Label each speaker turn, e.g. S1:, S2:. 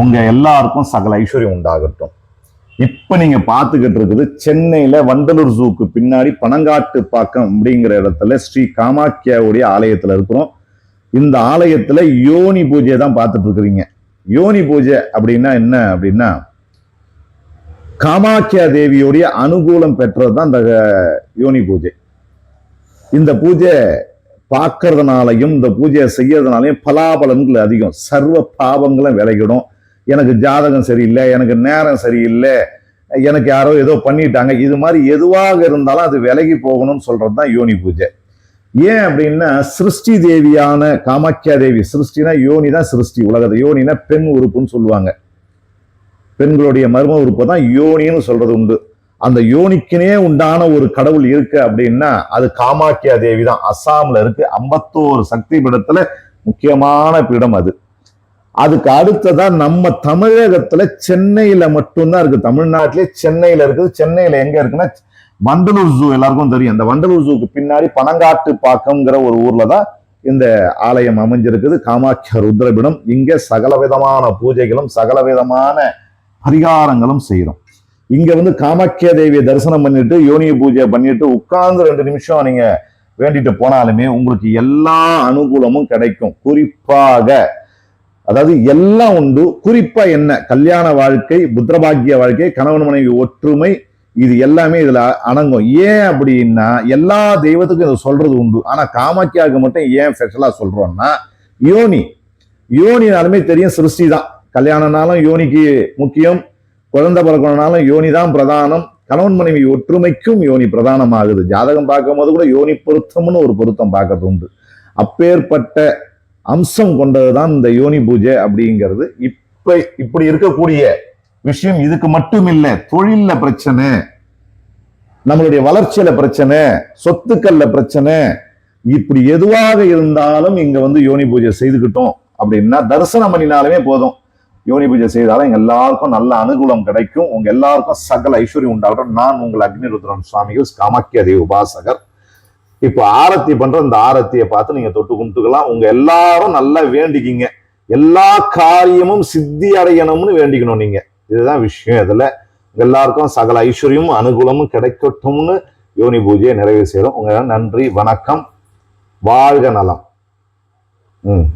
S1: உங்க எல்லாருக்கும் சகல ஐஸ்வர்யம் உண்டாகட்டும். இப்ப நீங்க பார்த்துக்கிட்டு இருக்குது சென்னையில வண்டலூர் ஜூக்கு பின்னாடி பனங்காட்டு பாக்கம் அப்படிங்கிற இடத்துல ஸ்ரீ காமாக்கியாவுடைய ஆலயத்துல இருக்கிறோம். இந்த ஆலயத்துல யோனி பூஜையை தான் பார்த்துட்டு இருக்கிறீங்க. யோனி பூஜை அப்படின்னா என்ன அப்படின்னா காமாக்கியா தேவியோடைய அனுகூலம் பெற்றது தான் இந்த யோனி பூஜை. இந்த பூஜை பார்க்கறதுனாலையும் இந்த பூஜையை செய்யறதுனாலையும் பலாபலன்கள் அதிகம். சர்வ பாவங்களும் விளைகிடும் எனக்கு ஜாதகம் சரியில்லை எனக்கு நேரம் சரியில்லை எனக்கு யாரோ ஏதோ பண்ணிட்டாங்க. இது மாதிரி எதுவாக இருந்தாலும் அது விலகி போகணும்னு சொல்றது தான் யோனி பூஜை. ஏன் அப்படின்னா சிருஷ்டி தேவியான காமாக்கியா தேவி சிருஷ்டினா யோனி தான் சிருஷ்டி உலகத்தை. யோனினா பெண் உறுப்புன்னு சொல்லுவாங்க. பெண்களுடைய மர்ம உறுப்பு தான் யோனின்னு சொல்றது உண்டு. அந்த யோனிக்குனே உண்டான ஒரு கடவுள் இருக்கு அப்படின்னா அது காமாக்கியா தேவி தான். அஸ்ஸாம்ல இருக்கு. ஐம்பத்தோரு சக்தி பீடத்துல முக்கியமான பீடம் அது. அதுக்கு அடுத்ததான் நம்ம தமிழகத்துல சென்னையில மட்டும்தான் இருக்கு. தமிழ்நாட்டிலே சென்னையில இருக்குது. சென்னையில எங்க இருக்குன்னா வண்டலூர் ஜூ எல்லாருக்கும் தெரியும். அந்த வண்டலூர் ஜூக்கு பின்னாடி பனங்காட்டு பாக்கம்ங்கிற ஒரு ஊர்ல தான் இந்த ஆலயம் அமைஞ்சிருக்குது. காமாக்கிய ருத்ரபிடம். இங்க சகல விதமான பூஜைகளும் சகல விதமான பரிகாரங்களும் செய்யறோம். இங்க வந்து காமாக்கிய தேவியை தரிசனம் பண்ணிட்டு யோனிய பூஜை பண்ணிட்டு உட்கார்ந்து ரெண்டு நிமிஷம் நீங்க வேண்டிட்டு போனாலுமே உங்களுக்கு எல்லா அனுகூலமும் கிடைக்கும். குறிப்பாக அதாவது எல்லாம் உண்டு. குறிப்பா என்ன? கல்யாண வாழ்க்கை புத்திரபாகிய வாழ்க்கை கணவன் மனைவி ஒற்றுமை இது எல்லாமே இதுல அணங்கும் ஏன் அப்படின்னா எல்லா தெய்வத்துக்கும் இதை சொல்றது உண்டு. ஆனா காமாக்கியாவுக்கு மட்டும் ஏன் ஸ்பெஷலா சொல்றோம்னா யோனி. யோனினாலுமே தெரியும் சிருஷ்டி தான் கல்யாணம்னாலும் யோனிக்கு முக்கியம். குழந்தை பிறக்கணும்னாலும் யோனி தான் பிரதானம். கணவன் மனைவி ஒற்றுமைக்கும் யோனி பிரதானமாகுது. ஜாதகம் பார்க்கும்போது கூட யோனி பொருத்தம்னு ஒரு பொருத்தம் பார்க்கறது உண்டு. அப்பேற்பட்ட அம்சம் கொண்டதுதான் இந்த யோனி பூஜை அப்படிங்கிறது. இப்ப இப்படி இருக்கக்கூடிய விஷயம் இதுக்கு மட்டும் இல்ல தொழில்ல பிரச்சனை. நம்மளுடைய வளர்ச்சியில பிரச்சனை சொத்துக்கள்ல பிரச்சனை. இப்படி எதுவாக இருந்தாலும் இங்க வந்து யோனி பூஜை செய்துக்கிட்டோம் அப்படின்னா தரிசனம் பண்ணினாலுமே போதும். யோனி பூஜை செய்தாலும் எங்க எல்லாருக்கும் நல்ல அனுகூலம் கிடைக்கும். உங்க எல்லாருக்கும் சகல ஐஸ்வர்யம் உண்டாகட்டும். நான் உங்கள் அக்னிருத்ரன் சுவாமிகள் காமாக்கிய தேவி உபாசகர். இப்போ ஆரத்தி பண்ற இந்த ஆரத்தியை பார்த்து நீங்க தொட்டு கும்பிட்டுக்கலாம். உங்க எல்லாரும் நல்லா வேண்டிக்கிங்க. எல்லா காரியமும் சித்தி அடையணும்னு வேண்டிக்கணும் நீங்க. இதுதான் விஷயம் இதுல. எல்லாருக்கும் சகல ஐஸ்வர்யமும் அனுகூலமும் கிடைக்கட்டும்னு யோனி பூஜையை நிறைவு செய்யறோம் உங்க நன்றி வணக்கம். வாழ்க நலம். ம்.